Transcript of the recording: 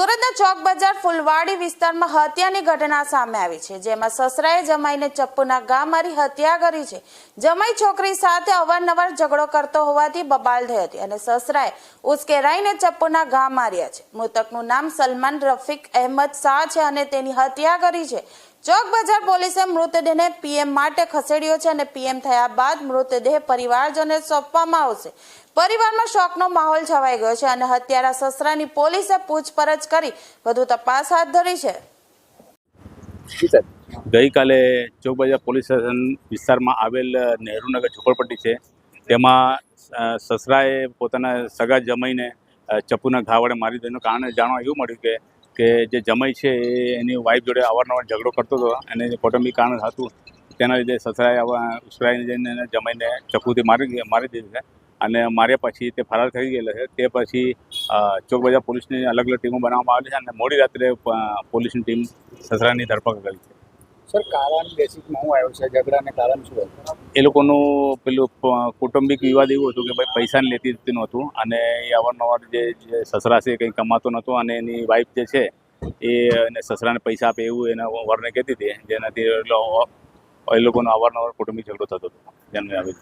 ચોક બજાર ફુલવાડી વિસ્તારમાં હત્યાની ઘટના સામે આવી છે, જેમાં સસરાએ જમાઈને ચપ્પુના ગા મારી હત્યા કરી છે. જમાઈ છોકરી સાથે અવારનવાર ઝઘડો કરતો હોવાથી બબાલ થઈ હતી અને સસરાએ ઉશ્કેરાઈને ચપ્પુના ગા માર્યા છે. મૃતકનું નામ સલમાન રફીક અહેમદ શાહ છે અને તેની હત્યા કરી છે. ચોક બજાર પોલીસે મૃતદેહને પીએમ માટે ખસેડ્યો છે અને પીએમ થયા બાદ મૃતદેહ પરિવારજનને સોંપવામાં આવશે. પરિવારમાં શોકનો માહોલ છવાઈ ગયો છે અને હત્યારા સસરાની પોલીસે પૂછપરછ કરી વધુ તપાસ હાથ ધરી છે. ગઈકાલે ચોકબજાર પોલીસ સ્ટેશન વિસ્તારમાં આવેલ નહેરુનગર ઝુંપડપટ્ટી છે. તેમાં સસરાએ પોતાના સગા જમાઈને ચપ્પુના ઘા વડે મારી દીધું કારણ જાણવા એવું મળ્યું કે કે જે જમાઈ છે એ એની વાઈફ જોડે અવારનવાર ઝઘડો કરતો હતો. અને કૌટુંબિક કારણ હતું, તેના લીધે સસરાએ આવા ઉશ્કેરાઈને જઈને એને જમાઈને ચપ્પુથી મારી મારી દીધી છે. અને માર્યા પછી તે ફરાર થઈ ગયેલો છે. તે પછી ચોક બજાર પોલીસની અલગ અલગ ટીમો બનાવવામાં આવેલી છે અને મોડી રાત્રે પોલીસની ટીમ સસરાની ધરપકડ કરી છે. સર, કારણ બેસિકમાં હું આવ્યો છે, ઝઘડાને કારણ શું એ લોકોનું પેલું કુટુંબિક વિવાદ એવું હતું કે ભાઈ પૈસા લેતી જતી નહોતું અને એ અવારનવાર જે સસરા છે કંઈ કમાતો નહોતો અને એની વાઈફ જે છે એ એને સસરાને પૈસા આપે એવું એના વરને કહેતી હતી જેનાથી એ લોકોનો અવારનવાર કૌટુંબિક ઝઘડો થતો હતો. જેનું આવી